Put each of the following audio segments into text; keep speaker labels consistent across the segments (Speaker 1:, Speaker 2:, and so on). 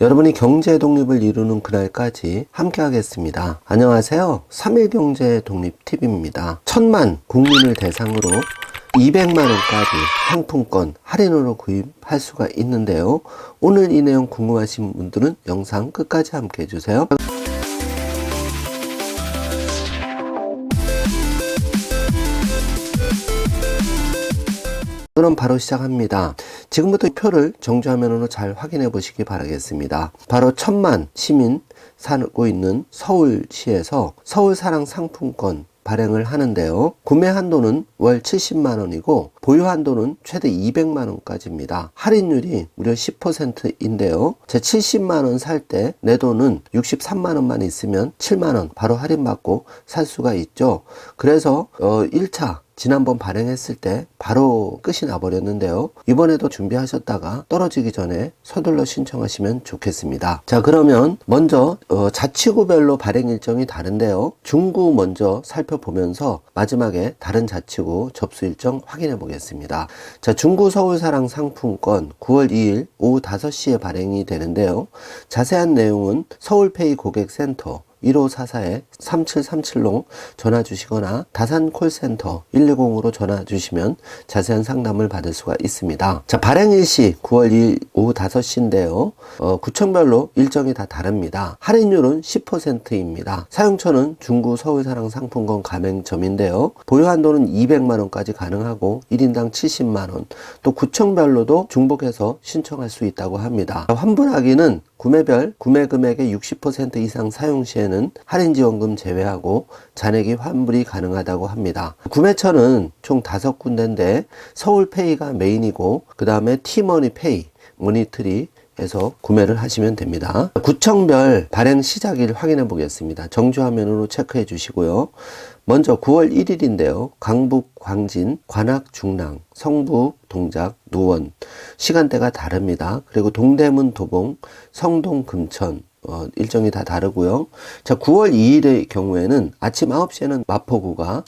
Speaker 1: 여러분이 경제 독립을 이루는 그날까지 함께 하겠습니다. 안녕하세요. 3일 경제 독립 TV입니다. 천만 국민을 대상으로 200만 원까지 상품권 할인으로 구입할 수가 있는데요. 오늘 이 내용 궁금하신 분들은 영상 끝까지 함께 해주세요. 그럼 바로 시작합니다. 지금부터 이 표를 정주화면으로 잘 확인해 보시기 바라겠습니다. 바로 천만 시민 살고 있는 서울시에서 서울사랑 상품권 발행을 하는데요. 구매 한도는 월 70만 원이고 보유 한도는 최대 200만 원까지입니다. 할인율이 무려 10%인데요. 제 70만 원 살 때 내 돈은 63만 원만 있으면 7만 원 바로 할인받고 살 수가 있죠. 그래서 어 1차 지난번 발행했을 때 바로 끝이 나버렸는데요. 이번에도 준비하셨다가 떨어지기 전에 서둘러 신청하시면 좋겠습니다. 자, 그러면 먼저 어, 자치구별로 발행 일정이 다른데요. 중구 먼저 살펴보면서 마지막에 다른 자치구 접수 일정 확인해 보겠습니다. 자, 중구 서울사랑 상품권 9월 2일 오후 5시에 발행이 되는데요. 자세한 내용은 서울페이 고객센터 1544-3737로 전화 주시거나 다산 콜센터 120으로 전화 주시면 자세한 상담을 받을 수가 있습니다. 자, 발행 일시 9월 2일 오후 5시인데요. 어, 구청별로 일정이 다 다릅니다. 할인율은 10%입니다. 사용처는 중구 서울사랑 상품권 가맹점인데요. 보유 한도는 200만 원까지 가능하고 1인당 70만 원. 또 구청별로도 중복해서 신청할 수 있다고 합니다. 환불하기는 구매별 구매 금액의 60% 이상 사용 시에는 할인 지원금 제외하고 잔액이 환불이 가능하다고 합니다. 구매처는 총 다섯 군데인데 서울페이가 메인이고 그 다음에 티머니 페이, 모니트리 에서 구매를 하시면 됩니다. 구청별 발행 시작일 확인해 보겠습니다. 정주 화면으로 체크해 주시고요. 먼저 9월 1일인데요. 강북, 광진, 관악, 중랑, 성북, 동작, 노원 시간대가 다릅니다. 그리고 동대문, 도봉, 성동, 금천 어, 일정이 다 다르고요. 자, 9월 2일의 경우에는 아침 9시에는 마포구가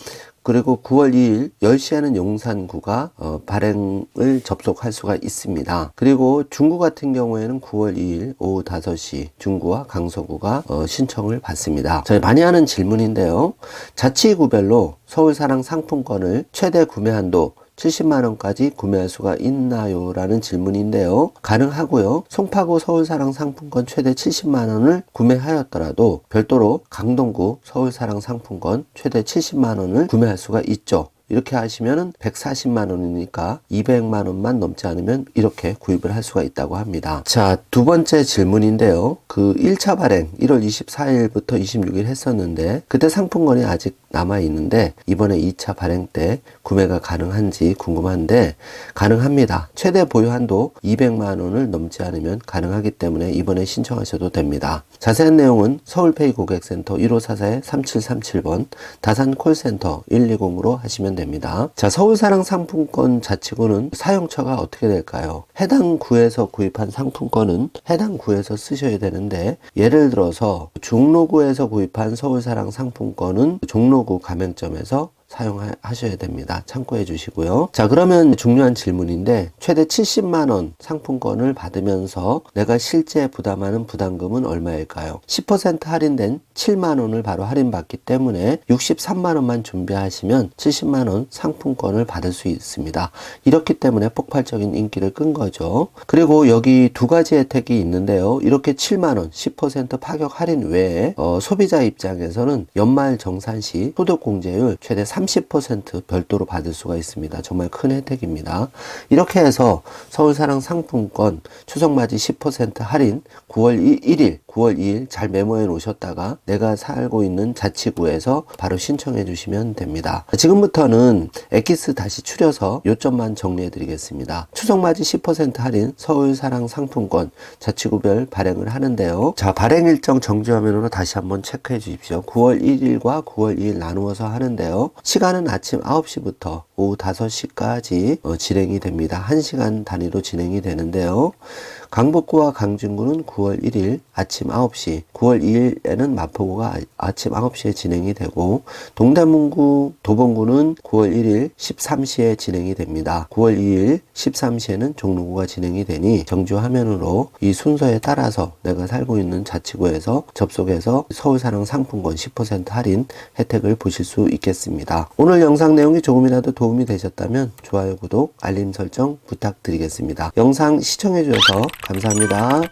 Speaker 1: 그리고 9월 2일 10시에는 용산구가 어, 발행을 접속할 수가 있습니다. 그리고 중구 같은 경우에는 9월 2일 오후 5시 중구와 강서구가 어, 신청을 받습니다. 저희 많이 하는 질문인데요. 자치구별로 서울사랑 상품권을 최대 구매 한도 70만원까지 구매할 수가 있나요? 라는 질문인데요. 가능하고요. 송파구 서울사랑 상품권 최대 70만원을 구매하였더라도 별도로 강동구 서울사랑 상품권 최대 70만원을 구매할 수가 있죠. 이렇게 하시면은 140만 원이니까 200만 원만 넘지 않으면 이렇게 구입을 할 수가 있다고 합니다. 자, 두 번째 질문인데요. 그 1차 발행 1월 24일부터 26일 했었는데 그때 상품권이 아직 남아 있는데 이번에 2차 발행 때 구매가 가능한지 궁금한데 가능합니다. 최대 보유 한도 200만 원을 넘지 않으면 가능하기 때문에 이번에 신청하셔도 됩니다. 자세한 내용은 서울페이 고객센터 1544-3737번 다산 콜센터 120으로 하시면 됩니다. 자, 서울사랑 상품권 자치구는 사용처가 어떻게 될까요? 해당 구에서 구입한 상품권은 해당 구에서 쓰셔야 되는데 예를 들어서 종로구에서 구입한 서울사랑 상품권은 종로구 가맹점에서 사용하셔야 됩니다. 참고해 주시고요. 자, 그러면 중요한 질문인데 최대 70만 원 상품권을 받으면서 내가 실제 부담하는 부담금은 얼마일까요? 10% 할인된 7만 원을 바로 할인받기 때문에 63만 원만 준비하시면 70만 원 상품권을 받을 수 있습니다. 이렇기 때문에 폭발적인 인기를 끈 거죠. 그리고 여기 두 가지 혜택이 있는데요. 이렇게 7만 원 10% 파격 할인 외에 어, 소비자 입장에서는 연말 정산 시 소득 공제율 최대 30% 별도로 받을 수가 있습니다. 정말 큰 혜택입니다. 이렇게 해서 서울사랑 상품권 추석맞이 10% 할인 9월 1일, 9월 2일 잘 메모해 놓으셨다가 내가 살고 있는 자치구에서 바로 신청해 주시면 됩니다. 지금부터는 엑기스 다시 추려서 요점만 정리해 드리겠습니다. 추석맞이 10% 할인 서울사랑 상품권 자치구별 발행을 하는데요. 자, 발행 일정 정지 화면으로 다시 한번 체크해 주십시오. 9월 1일과 9월 2일 나누어서 하는데요. 시간은 아침 9시부터 오후 5시까지 어, 진행이 됩니다. 1시간 단위로 진행이 되는데요. 강북구와 강진구는 9월 1일 아침 9시, 9월 2일에는 마포구가 아- 아침 9시에 진행이 되고 동대문구, 도봉구는 9월 1일 13시에 진행이 됩니다. 9월 2일 13시에는 종로구가 진행이 되니 정주 화면으로 이 순서에 따라서 내가 살고 있는 자치구에서 접속해서 서울사랑 상품권 10% 할인 혜택을 보실 수 있겠습니다. 오늘 영상 내용이 조금이라도 도움이 되셨다면 좋아요, 구독, 알림 설정 부탁드리겠습니다. 영상 시청해 주셔서 감사합니다.